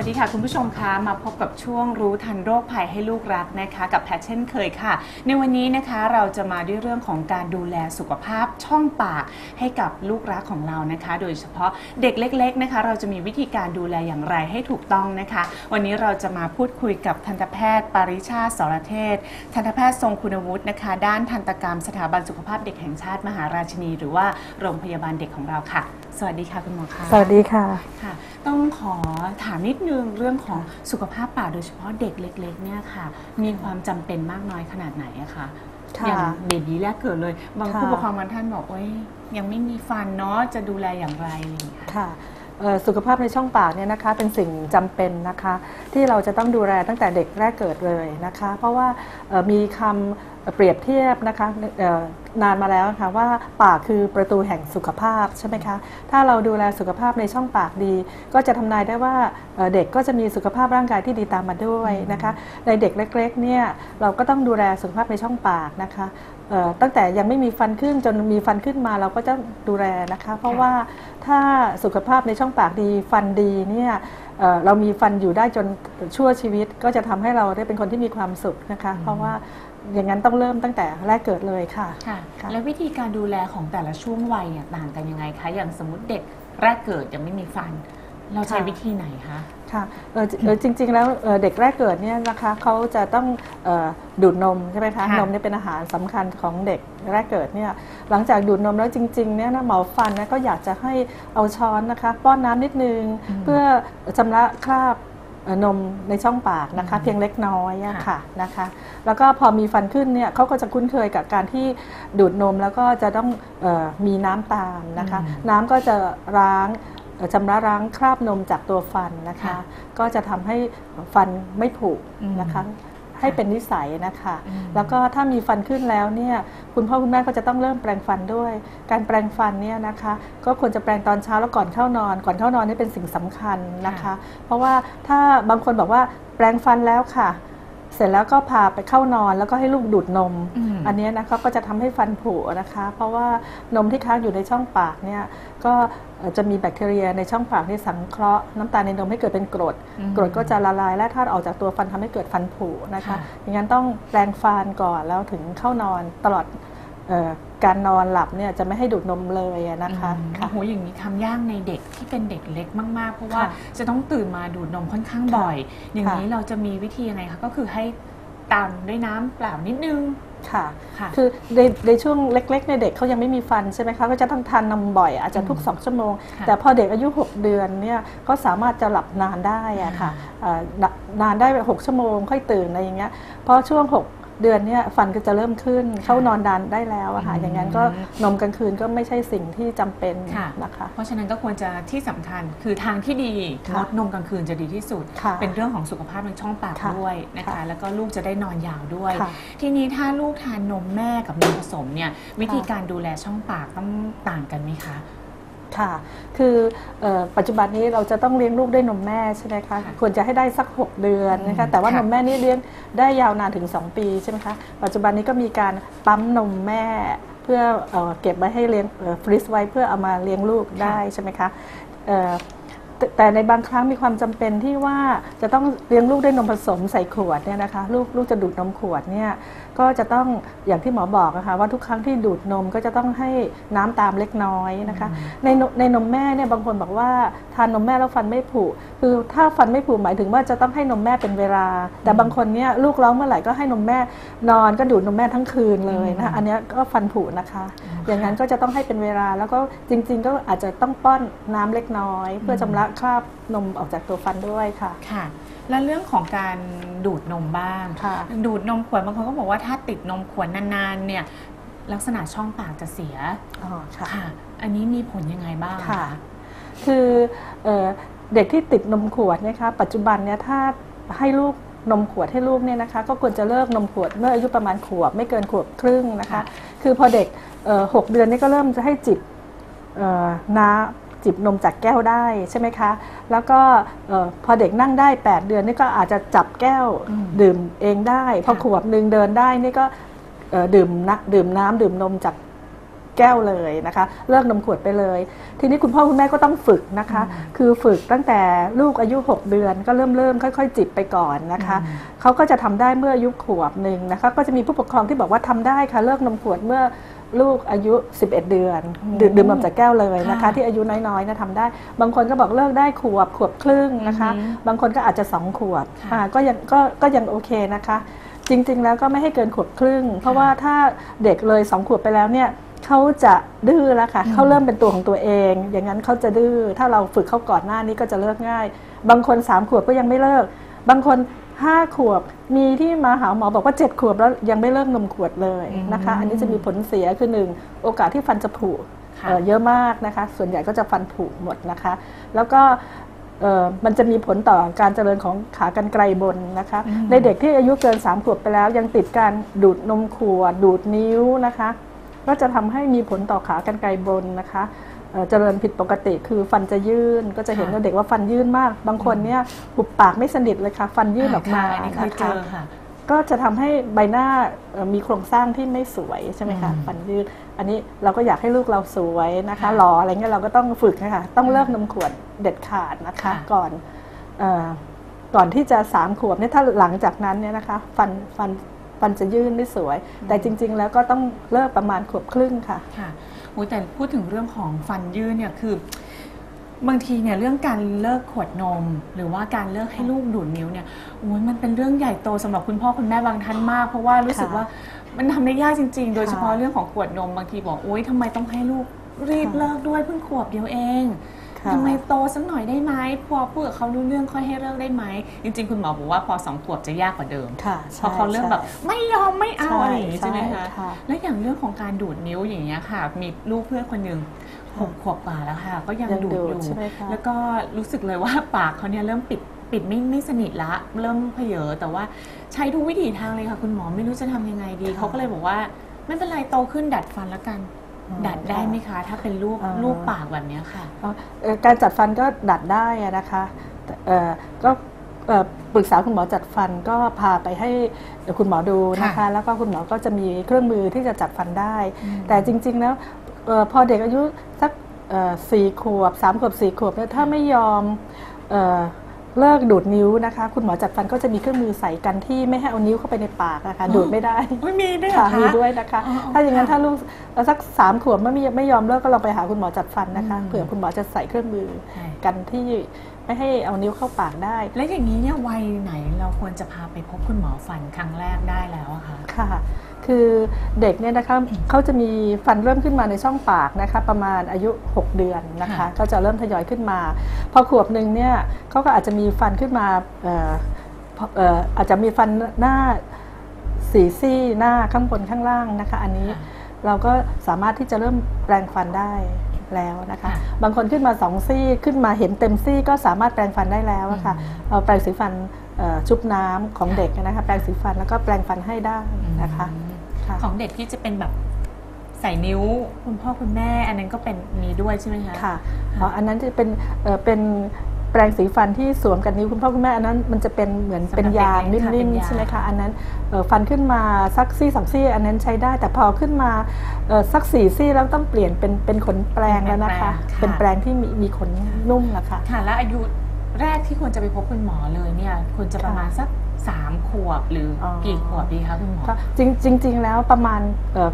สวัสดีค่ะ คุณผู้ชมคะมาพบกับช่วงรู้ทันโรคภัยให้ลูกรักนะคะ กับแพทเช่นเคยค่ะ ในวันนี้นะคะเราจะมาด้วยเรื่องของการดูแลสุขภาพช่องปากให้กับลูกรักของเรานะคะ โดยเฉพาะเด็กเล็ก ๆนะคะ เราจะมีวิธีการดูแลอย่างไรให้ถูกต้องนะคะ วันนี้เราจะมาพูดคุยกับทันตแพทย์ปาริชาติสรเทศ ทันตแพทย์ทรงคุณวุฒินะคะ ด้านทันตกรรมสถาบันสุขภาพเด็กแห่งชาติมหาราชินี หรือว่าโรงพยาบาลเด็กของเราค่ะ สวัสดีค่ะคุณหมอคะสวัสดีค่ะค่ะ ต้องขอถามนิดนึงเรื่องของสุขภาพปากโดยเฉพาะเด็กเล็กๆเนี่ยค่ะ มีความจำเป็นมากน้อยขนาดไหนอะคะค่ะอย่างเบบีแรกเกิดเลย บางค่ะผู้ปกครองบางท่านบอกว่ายังไม่มีฟันเนาะจะดูแลอย่างไรอะไรอย่างเงี้ยค่ะค่ะเอ่อ สุขภาพในช่องปากเนี่ยนะคะเป็นสิ่งจำเป็นนะคะที่เราจะต้องดูแลตั้งแต่เด็กแรกเกิดเลยนะคะ เพราะว่ามีคำเปรียบเทียบนะคะนานมาแล้วนะคะว่าปากคือประตูแห่งสุขภาพใช่ไหมคะถ้าเราดูแลสุขภาพในช่องปากดี ก็จะทำนายได้ว่าเด็กก็จะมีสุขภาพร่างกายที่ดีตามมาด้วยนะคะในเด็กเล็กๆเนี่ยเราก็ต้องดูแลสุขภาพในช่องปากนะคะตั้งแต่ยังไม่มีฟันขึ้นจนมีฟันขึ้นมาเราก็จะดูแลนะคะ เพราะว่าถ้าสุขภาพในช่องปากดีฟันดีเนี่ยเอ่อเรามีฟันอยู่ได้จนชั่วชีวิต ก็จะทำให้เราได้เป็นคนที่มีความสุขนะคะ เพราะว่าอย่างนั้นต้องเริ่มตั้งแต่แรกเกิดเลยค่ะค่ะค่ะ แล้ววิธีการดูแลของแต่ละช่วงวัยเนี่ยต่างกันยังไงคะอย่างสมมติเด็กแรกเกิดยังไม่มีฟัน เราใช้ค่ะวิธีไหนคะ ค่ะเอ่อเอ่อจริง ๆ แล้วเอ่อเด็กแรกเกิดเนี่ยนะคะเขาจะต้องเอ่อดูดนมใช่ไหมคะค่ะนมเนี่ยเป็นอาหารสำคัญของเด็กแรกเกิดเนี่ย หลังจากดูดนมแล้วจริงๆเนี่ยนะหมอฟันนะก็อยากจะให้เอาช้อนนะคะ ป้อนน้ำนิดนึงอืมเพื่อชำระคราบเอ่อนมในช่องปากนะคะอืมเพียงเล็กน้อยอะค่ะค่ะนะคะ แล้วก็พอมีฟันขึ้นเนี่ยเขาก็จะคุ้นเคยกับการที่ดูดนมแล้วก็จะต้องเออมีน้ำตามนะคะอืมน้ำก็จะล้างเอ่อ ชำระล้างคราบนมจากตัวฟันนะคะ ค่ะก็จะทำให้ฟันไม่ผุอืมนะคะ ให้เป็นนิสัยนะคะ อืม แล้วก็ถ้ามีฟันขึ้นแล้วเนี่ยคุณพ่อคุณแม่ก็จะต้องเริ่มแปรงฟันด้วย การแปรงฟันเนี่ยนะคะ ก็ควรจะแปรงตอนเช้าแล้วก่อนเข้านอน ก่อนเข้านอนนี่เป็นสิ่งสำคัญนะคะค่ะเพราะว่าถ้าบางคนบอกว่าแปรงฟันแล้วค่ะ เสร็จแล้วก็พาไปเข้านอนแล้วก็ให้ลูกดูดนมอืมอันเนี้ยนะคะก็จะทำให้ฟันผุนะคะ เพราะว่านมที่ค้างอยู่ในช่องปากเนี่ยก็เอ่อจะมีแบคทีเรียในช่องปากที่สังเคราะห์น้ำตาลในนมให้เกิดเป็นกรดอืมกรดก็จะละลายและธาตุออกจากตัวฟันทำให้เกิดฟันผุนะคะค่ะอย่างนั้นต้องแปรงฟันก่อนแล้วถึงเข้านอนตลอดเออ การนอนหลับเนี่ยจะไม่ให้ดูดนมเลยอะนะคะอืมค่ะโอ้โหอย่างนี้ทำยากในเด็กที่เป็นเด็กเล็กมากๆ เพราะว่าค่ะจะต้องตื่นมาดูดนมค่อนข้างบ่อย อย่างนี้เราจะมีวิธียังไงคะก็คือให้ตามด้วยน้ำเปล่านิดนึงค่ะค่ะคือในในช่วงเล็กๆในเด็กเขายังไม่มีฟันใช่ไหมคะ ก็จะต้องทานนมบ่อย อาจจะทุกอืมสองชั่วโมงค่ะแต่พอเด็กอายุ 6 เดือนเนี่ยก็สามารถจะหลับนานได้อะค่ะเอ่อนานได้แบบหกชั่วโมงค่อยตื่นอะไรอย่างเงี้ยเพราะช่วง 6 เดือนเนี่ยฟันก็จะเริ่มขึ้น เข้านอนดานได้แล้วอะค่ะอืมอย่างนั้นก็นมกลางคืนก็ไม่ใช่สิ่งที่จำเป็นค่ะนะคะ เพราะฉะนั้นก็ควรจะที่สำคัญคือทางที่ดีค่ะงดนมกลางคืนจะดีที่สุดค่ะเป็นเรื่องของสุขภาพในช่องปากค่ะด้วยนะคะค่ะแล้วก็ลูกจะได้นอนยาวด้วยค่ะทีนี้ถ้าลูกทานนมแม่กับนมผสมเนี่ยวิธีการดูแลช่องปากต้องต่างกันไหมคะ ค่ะ คือเออปัจจุบันนี้เราจะต้องเลี้ยงลูกด้วยนมแม่ใช่ไหมคะค่ะควรจะให้ได้สัก 6 เดือนนะคะอืมแต่ว่าค่ะนมแม่นี่เลี้ยงได้ยาวนานถึง 2 ปีใช่ไหมคะ ปัจจุบันนี้ก็มีการปั๊มนมแม่เพื่อเออเก็บไว้ให้เลี้ยงฟรีซไว้เพื่อเอามาเลี้ยงลูกได้ใช่ไหมคะเอ่อแต่แต่ในบางครั้งมีความจำเป็นที่ว่าจะต้องเลี้ยงลูกด้วยนมผสมใส่ขวดเนี่ยนะคะลูกลูกจะดูดนมขวดเนี่ยก็จะต้องอย่างที่หมอบอกนะคะว่าทุกครั้งที่ดูดนมก็จะต้องให้น้ำตามเล็กน้อยนะคะ ในนมในนมแม่เนี่ยบางคนบอกว่าทานนมแม่แล้วฟันไม่ผุคือถ้าฟันไม่ผุหมายถึงว่าจะต้องให้นมแม่เป็นเวลา แต่บางคนเนี่ยลูกร้องเมื่อไหร่ก็ให้นมแม่นอนก็ดูดนมแม่ทั้งคืนเลยนะคะอันเนี้ยก็ฟันผุนะคะ อย่างนั้นก็จะต้องให้เป็นเวลาแล้วก็จริง ๆ ก็อาจจะต้องป้อนน้ำเล็กน้อย เพื่อชำระคราบนมออกจากตัวฟันด้วยค่ะค่ะ แล้วเรื่องของการดูดนมบ้าง ค่ะ ดูดนมขวดบางคนก็บอกว่าถ้าติดนมขวดนานๆเนี่ยลักษณะช่องปากจะเสียอ๋อค่ะ ค่ะ อันนี้มีผลยังไงบ้าง ค่ะ คือเอ่อเด็กที่ติดนมขวดเนะคะปัจจุบันเนี่ยถ้าให้ลูกนมขวดให้ลูกเนี่ยนะคะก็ควรจะเลิกนมขวดเมื่ออายุประมาณขวบไม่เกินขวบครึ่งนะคะ ค่ะ คือพอเด็กเอ่อหกเดือนนี่ก็เริ่มจะให้จิบเอ่อน้ำ จิบนมจากแก้วได้ใช่ไหมคะ แล้วก็เออพอเด็กนั่งได้ 8 เดือนนี่ก็อาจจะจับแก้วอืมดื่มเองได้ พอค่ะขวบหนึ่งเดินได้นี่ก็เอ่อดื่มนะดื่มน้ำดื่มนมจากแก้วเลยนะคะเลิกนมขวดไปเลย ทีนี้คุณพ่อคุณแม่ก็ต้องฝึกนะคะ คือฝึกตั้งแต่ลูกอายุ 6 เดือนก็เริ่มเริ่มค่อย ๆ จิบไปก่อนนะคะเขาก็จะทำได้เมื่ออายุขวบหนึ่งนะคะก็จะมีผู้ปกครองที่บอกว่าทำได้ค่ะเลิกนมขวดเมื่อ ลูกอายุ 11 เดือนดื่มดื่มนมจากแก้วเลยนะคะค่ะที่อายุน้อยๆนะทำได้ บางคนก็บอกเลิกได้ขวบขวบครึ่งนะคะอือหือบางคนก็อาจจะสองขวบค่ะอ่าก็ยังก็ก็ยังโอเคนะคะ จริงๆแล้วก็ไม่ให้เกินขวบครึ่ง เพราะว่าถ้าเด็กเลยสองขวบไปแล้วเนี่ยเขาจะดื้อแล้วค่ะอืมเขาเริ่มเป็นตัวของตัวเอง อย่างนั้นเขาจะดื้อถ้าเราฝึกเขาก่อนหน้านี้ก็จะเลิกง่าย บางคนสามขวบก็ยังไม่เลิก บางคน ห้าขวบ มีที่มาหาหมอบอกว่าเจ็ดขวบแล้วยังไม่เลิกนมขวดเลยนะคะอืมอันนี้จะมีผลเสียคือหนึ่งโอกาสที่ฟันจะผุค่ะเอ่อเยอะมากนะคะ ส่วนใหญ่ก็จะฟันผุหมดนะคะ แล้วก็เอ่อมันจะมีผลต่อการเจริญของขากรรไกรบนนะคะอืมในเด็กที่อายุเกิน 3 ขวบไปแล้ว ยังติดการดูดนมขวดดูดนิ้วนะคะ ก็จะทำให้มีผลต่อขากรรไกรบนนะคะ เอ่อเจริญผิดปกติคือฟันจะยื่นก็จะเห็นค่ะว่าเด็กว่าฟันยื่นมาก บางคนเนี่ยหุบปากไม่สนิทเลยค่ะ ฟันยื่นออกมาค่ะอันนี้เคยนะเจคะอค่ะก็จะทำให้ใบหน้าเอ่อมีโครงสร้างที่ไม่สวยใช่ไหมคะอืมฟันยืดอันนี้เราก็อยากให้ลูกเราสวยนะคะค่ะหล่ออะไรเงี้ยเราก็ต้องฝึกนะคะต้องเลิกนมขวดเด็ดขาดนะคะค่ะก่อนเอ่อก่อนที่จะสามขวบเนี่ยถ้าหลังจากนั้นเนี่ยนะคะฟันฟันฟันจะยื่นไม่สวย แต่จริง ๆ แล้วก็ต้องเลิกประมาณขวบครึ่งค่ะค่ะ โอ้ยแต่พูดถึงเรื่องของฟันยื่นเนี่ยคือบางทีเนี่ยเรื่องการเลิกขวดนม หรือว่าการเลิกให้ลูกดูดนิ้วเนี่ยโอ้ยมันเป็นเรื่องใหญ่โตสำหรับคุณพ่อคุณแม่บางท่านมาก เพราะว่ารู้สึกค่ะว่ามันทำได้ยากจริง ๆ โดยเฉพาะค่ะเรื่องของขวดนมบางทีบอกโอ๊ยทำไมต้องให้ลูกรีบค่ะเลิกด้วยเพิ่งขวบเดียวเองค่ะ ทำไมโตสักหน่อยได้ไหมพอพูดกับเขารู้เรื่องค่อยให้เลิกได้ไหมจริง ๆ คุณหมอบอกว่าพอสองขวบจะยากกว่าเดิมค่ะเพราะเขาเริ่มแบบใช่ไม่ยอมไม่เอาอะไรอย่างนี้ใช่ไหมคะค่ะและอย่างเรื่องของการดูดนิ้วอย่างเงี้ยค่ะ มีลูกเพื่อนคนหนึ่งหกขวบกว่าแล้วค่ะ ก็ยังยังดูดดูดอยู่ใช่ไหมคะแล้วก็รู้สึกเลยว่าปากเขาเนี่ยเริ่มปิดปิดไม่ไม่สนิทละ เริ่มเพเยอแต่ว่าใช้ทุกวิถีทางเลยค่ะ คุณหมอไม่รู้จะทำยังไงดีค่ะเขาก็เลยบอกว่าไม่เป็นไรโตขึ้นดัดฟันแล้วกันอืม ดัดได้ไหมคะ ถ้าเป็นลูกอ่าลูกปากแบบเนี้ยค่ะเอ่อเอ่อการจัดฟันก็ดัดได้อะนะคะแต่เอ่อก็เอ่อปรึกษาคุณหมอจัดฟันก็พาไปให้คุณหมอดูนะคะค่ะแล้วก็คุณหมอก็จะมีเครื่องมือที่จะจัดฟันได้อืมแต่จริง ๆ แล้วเอ่อพอเด็กอายุสักเอ่อสี่ขวบสามขวบสี่ขวบเนี่ยถ้าไม่ยอม เอ่อเลิกดูดนิ้วนะคะ คุณหมอจัดฟันก็จะมีเครื่องมือใส่กันที่ไม่ให้เอานิ้วเข้าไปในปากนะคะดูดไม่ได้ไม่มีด้วยเหรค่ะอคะมีด้วยนะคะอ๋ออ๋อถ้าอย่างนั้นค่ะถ้าลูกเอ่อสักสามขวบไม่มีไม่ยอมเลิกก็ลองไปหาคุณหมอจัดฟันนะคะอืมเผื่อคุณหมอจะใส่เครื่องมือใช่กันที่ไม่ให้เอานิ้วเข้าปากได้ แล้วอย่างนี้เนี่ยวัยไหนเราควรจะพาไปพบคุณหมอฟันครั้งแรกได้แล้วอะคะค่ะ คือเด็กเนี่ยนะคะเขาจะมีฟันเริ่มขึ้นมาในช่องปากนะคะประมาณอายุ 6 เดือนนะคะค่ะก็จะเริ่มทยอยขึ้นมา พอขวบหนึ่งเนี่ยเขาก็อาจจะมีฟันขึ้นมาเอ่อพอเอ่ออาจจะมีฟันหน้าสีซี่หน้าข้างบนข้างล่างนะคะ อันนี้ค่ะเราก็สามารถที่จะเริ่มแปลงฟันได้แล้วนะคะค่ะบางคนขึ้นมาสองซี่ขึ้นมาเห็นเต็มซี่ก็สามารถแปลงฟันได้แล้วอะค่ะอืมเอาแปรงสีฟันเอ่อชุบน้ำของเด็กนะคะ แปรงสีฟันแล้วก็แปรงฟันให้ได้นะคะ ค่ะ ของเด็กที่จะเป็นแบบใส่นิ้วคุณพ่อคุณแม่ อันนั้นก็เป็นมีด้วยใช่ไหมคะ ค่ะอ๋ออันนั้นจะเป็นเอ่อเป็นแปรงสีฟันที่สวมกับนิ้วคุณพ่อคุณแม่อันนั้นมันจะเป็นเหมือนสำหรับเป็นยางเด็กๆค่ะนิ่มเป็นยางๆใช่ไหมคะอันนั้นเอ่อฟันขึ้นมาสักซี่สองซี่ อันนั้นใช้ได้ แต่พอขึ้นมาเอ่อสักสี่ซี่แล้วต้องเปลี่ยนเป็นเป็นขนแปรงแล้วนะคะ เป็นแปรงที่มีมีขนนุ่มนะคะค่ะแล้วอายุแรกที่ควรจะไปพบคุณหมอเลยเนี่ยควรจะประมาณสัก สามขวบหรือออกี่ขวบดีคะคุณหมอก็จริงจริง ๆ แล้วประมาณเอ่อ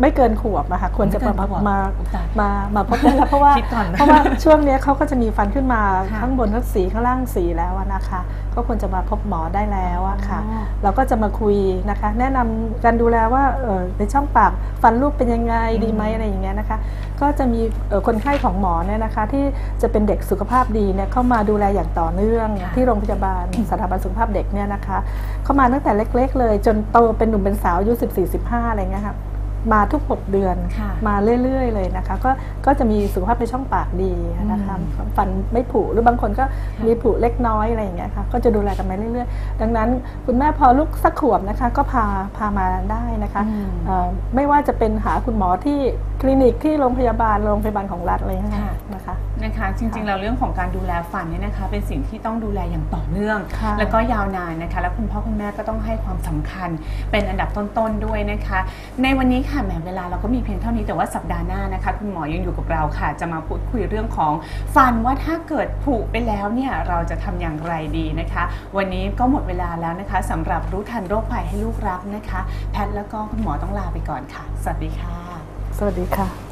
ไม่เกินขวบนะคะควรจะไม่เกินมาขวบมาอุ๊ยตายมามาพบได้แล้วเพราะว่าคิดก่อนนะเพราะว่าช่วงเนี้ยเขาก็จะมีฟันขึ้นมาค่ะข้างบนทั้งสีข้างล่างสีแล้วอะนะคะก็ควรจะมาพบหมอได้แล้วอะค่ะอ๋อเราก็จะมาคุยนะคะ แนะนำการดูแลว่าเอ่อในช่องปากฟันลูกเป็นยังไงดีไหมอะไรอย่างเงี้ยนะคะ ก็จะมีเอ่อ คนไข้ของหมอเนี่ยนะคะที่จะเป็นเด็กสุขภาพดีเนี่ยเข้ามาดูแลอย่างต่อเนื่องค่ะที่โรงพยาบาลสถาบันสุขภาพเด็กเนี่ยนะคะ เข้ามาตั้งแต่เล็ก ๆ เลย จนโตเป็นหนุ่มเป็นสาวอายุ14 15อะไรเงี้ยค่ะ มาทุก 6 เดือนค่ะมาเรื่อย ๆ เลยนะคะ ก็ก็จะมีสุขภาพในช่องปากดีนะคะอืมฟันไม่ผุหรือบางคนก็มีผุเล็กน้อยอะไรอย่างเงี้ยค่ะก็จะดูแลกันมาเรื่อยๆ ดังนั้นคุณแม่พอลูกสักขวบนะคะก็พาพามาได้นะคะอืมเอ่อไม่ว่าจะเป็นหาคุณหมอที่คลินิกที่โรงพยาบาลโรงพยาบาลของรัฐอะไรอย่างเงี้ยค่ะนะคะนะคะจริงๆแล้วเรื่องของการดูแลฟันเนี่ยนะคะ เป็นสิ่งที่ต้องดูแลอย่างต่อเนื่องค่ะแล้วก็ยาวนานนะคะ แล้วคุณพ่อคุณแม่ก็ต้องให้ความสำคัญเป็นอันดับต้นๆด้วยนะคะ ในวันนี้ค่ะค่ะแหมเวลาเราก็มีเพียงเท่านี้แต่ว่าสัปดาห์หน้านะคะ คุณหมอยังอยู่กับเราค่ะ จะมาพูดคุยเรื่องของฟันว่าถ้าเกิดผุไปแล้วเนี่ยเราจะทำอย่างไรดีนะคะ วันนี้ก็หมดเวลาแล้วนะคะสำหรับรู้ทันโรคภัยให้ลูกรักนะคะ แพทย์แล้วก็คุณหมอต้องลาไปก่อนค่ะ สวัสดีค่ะ สวัสดีค่ะ